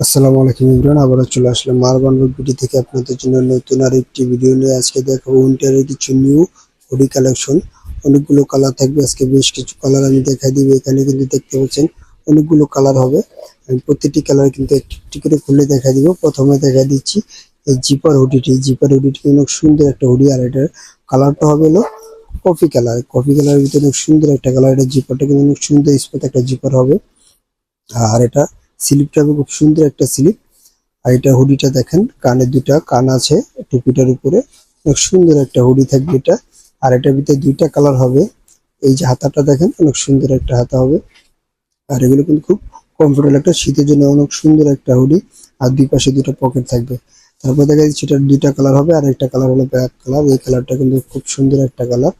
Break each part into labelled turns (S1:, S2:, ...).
S1: আসসালামু আলাইকুম ইমরান, আবারও চলে আসলাম মারবান বিডি থেকে আপনাদের জন্য নতুন আর একটি ভিডিও নিয়ে। আজকে দেখাবো উইন্টারের কিছু নিউ হুডি কালেকশন অনেকগুলো কালার থাকবে, আজকে বেশ কিছু কালার আমি দেখাই দিব। এখানে কিন্তু দেখতে পাচ্ছেন অনেকগুলো কালার হবে। আমি প্রতিটি কালার কিন্তু একটি একটি করে খুলে দেখাই দিব। প্রথমে দেখাই দিচ্ছি এই জিপার হুডিটি জিপার হুডিটি অনেক সুন্দর একটা হুডি আর এটার কালারটা হবে হলো কফি কালার কফি কালারের ভিতরে অনেক সুন্দর একটা কালার এটা জিপারটা কিন্তু অনেক সুন্দর স্পট একটা জিপার হবে। আর এটা স্লিপটা খুব সুন্দর একটা স্লিপ। আর এটা হুডিটা দেখেন কানে দুটা কান আছে টুপিটার উপরে। অনেক সুন্দর একটা হুডি থাকবে এটা। আর এটার ভিতরে দুইটা কালার হবে। এই যে হাতাটা দেখেন, অনেক সুন্দর একটা হাতা হবে। আর এগুলো কিন্তু খুব কমফোর্টেবল একটা শীতের জন্য অনেক সুন্দর একটা হুডি। আর দুই পাশে দুটো পকেট থাকবে। তারপর দেখা যাচ্ছে এটার দুইটা কালার হবে, আর একটা কালার হলো ব্ল্যাক কালার এই কালারটা কিন্তু খুব সুন্দর একটা কালার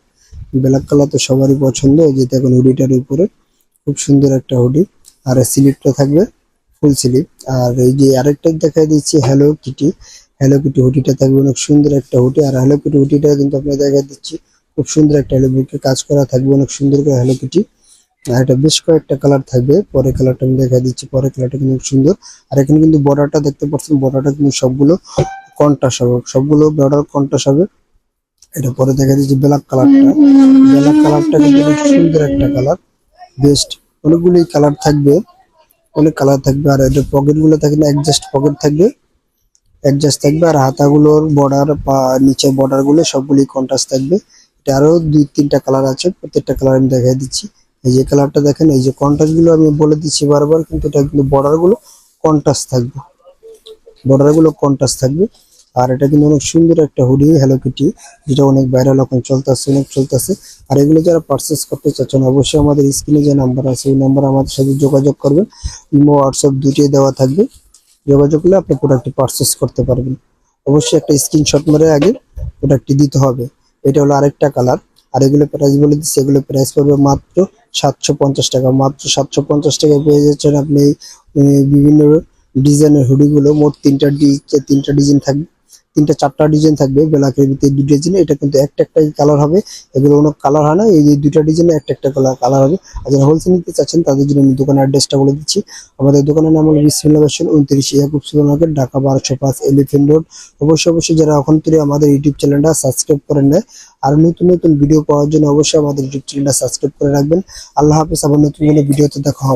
S1: ব্ল্যাক কালার তো সবারই পছন্দ। এই যে দেখুন হুডিটার উপরে, খুব সুন্দর একটা হুডি। আর স্লিপটা থাকবে স্লিপ আর এই যে আরেকটা দেখা দিচ্ছি হ্যালো কিটি হ্যালো কিটি হুডিটা থাকবে অনেক সুন্দর একটা হুডি আর হ্যালো কিটি হুডিটা কিন্তু আপনার দেখা দিচ্ছি, খুব সুন্দর একটা হ্যালো বুকে কাজ করা থাকবে, অনেক সুন্দর করে হ্যালো কিটি আর এটা বেশ কয়েকটা কালার থাকবে পরে কালারটা আমি দেখা দিচ্ছি পরে কালারটা কিন্তু সুন্দর। আর এখানে কিন্তু বর্ডারটা দেখতে পাচ্ছেন বর্ডারটা কিন্তু সবগুলো কন্টাস হবে, সবগুলো বর্ডার কন্টাস হবে। এটা পরে দেখা দিচ্ছি ব্ল্যাক কালারটা ব্ল্যাক কালারটা কিন্তু সুন্দর একটা কালার বেস্ট অনেকগুলি কালার থাকবে। অনেক কালার থাকবে। আর এদের পকেটগুলো না অ্যাডজাস্ট পকেট থাকবে। অ্যাডজাস্ট থাকবে আর হাতাগুলোর বর্ডার বা নিচে বর্ডারগুলো সবগুলি কন্ট্রাস্ট থাকবে। এটা আরও দুই তিনটা কালার আছে, প্রত্যেকটা কালার আমি দেখাই দিচ্ছি। এই যে কালারটা দেখেন, এই যে কন্ট্রাস্টগুলো আমি বলে দিচ্ছি বারবার, কিন্তু এটা কিন্তু বর্ডারগুলো কন্ট্রাস্ট থাকবে। বর্ডারগুলো কন্ট্রাস্ট থাকবে। আর এটা কিন্তু অনেক সুন্দর একটা হুডি হ্যালো কিটি যেটা অনেক ভাইরাল এখন চলতেছে, অনেক চলতেছে। আর এগুলো যারা পারচেস করতে চাচ্ছেন, অবশ্যই আমাদের স্ক্রিনে যে নাম্বার আছে, ওই নাম্বার আমাদের সাথে যোগাযোগ করবেন। ইমো হোয়াটসঅ্যাপ দুটোই দেওয়া থাকবে। যোগাযোগ করলে আপনি প্রোডাক্টটি পারচেস করতে পারবেন। অবশ্যই একটা স্ক্রিনশট মেরে আগে প্রোডাক্টটি দিতে হবে। এটা হলো আরেকটা কালার আর এগুলো প্রাইস বলে দিচ্ছি, এগুলো প্রাইস পড়বে মাত্র সাতশো পঞ্চাশ টাকা। মাত্র সাতশো পঞ্চাশ টাকায় পেয়ে যাচ্ছেন আপনি বিভিন্ন ডিজাইনের হুডিগুলো মোট তিনটা ডি তিনটা ডিজাইন থাকবে। তিনটা চারটা ডিজাইন থাকবে ব্ল্যাকের ভিতরে দুটো ডিজাইন এটা কিন্তু একটা একটাই কালার হবে এগুলো কোনো কালার হয় না, এই দুইটা ডিজাইনে একটা একটা কালার কালার হবে। আর যারা হোলসেল নিতে চাচ্ছেন, তাদের জন্য আমি দোকানের অ্যাড্রেসটা বলে দিচ্ছি। আমাদের দোকানের নাম হলো বিসমিল্লা উনত্রিশ ইয়াকুব সুপার মার্কেট ঢাকা বারোশো পাঁচ এলিফেন্ট রোড অবশ্যই অবশ্যই যারা এখন থেকে আমাদের ইউটিউব চ্যানেলটা সাবস্ক্রাইব করে নেয় আর নতুন নতুন ভিডিও পাওয়ার জন্য অবশ্যই আমাদের ইউটিউব চ্যানেলটা সাবস্ক্রাইব করে রাখবেন। আল্লাহ হাফিজ, আবার নতুন কোনো ভিডিওতে দেখা হবে।